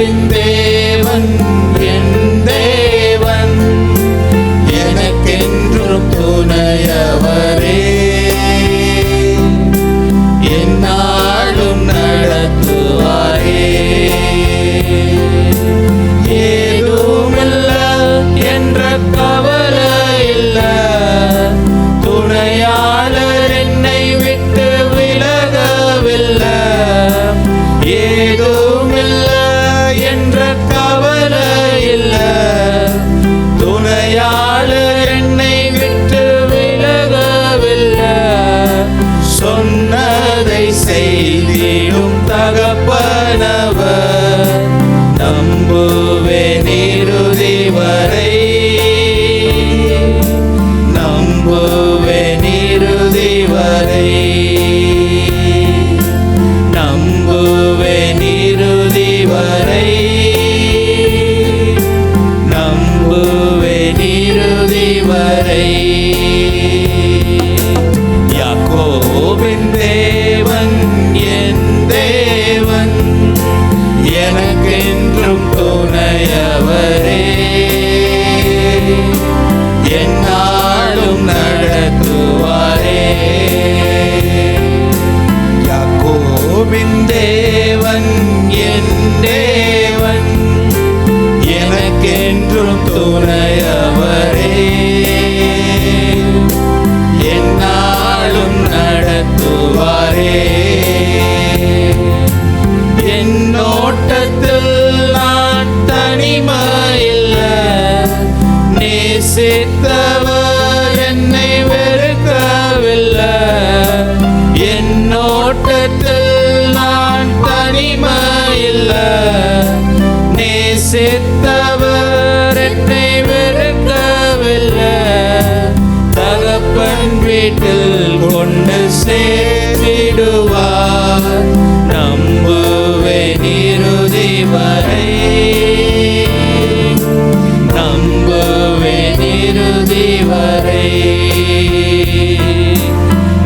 been the. கிறிஸ்துவே நிறுதி வரை நம்புவே நிறுதி வரை நம்புவே நிறுதி வரை யாக்கோபின் தேவ என்றும் துணையவரே. என்னாலும் நடத்துவாரே. என் ஓட்டத்தில் நான் தனிமையில் நேசித்த கொண்டு சேர்த்திடுவார் நம்புவே நிருதி வரை. நம்புவே நிருதி வரை.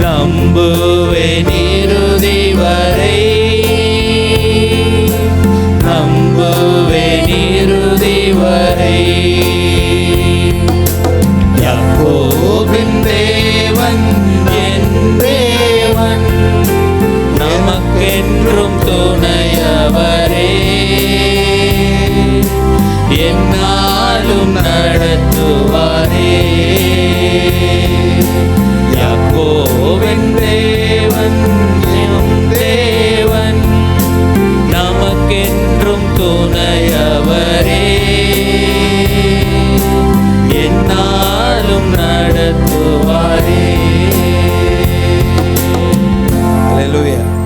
நம்பு நாளும் நடத்துவாரே Hallelujah.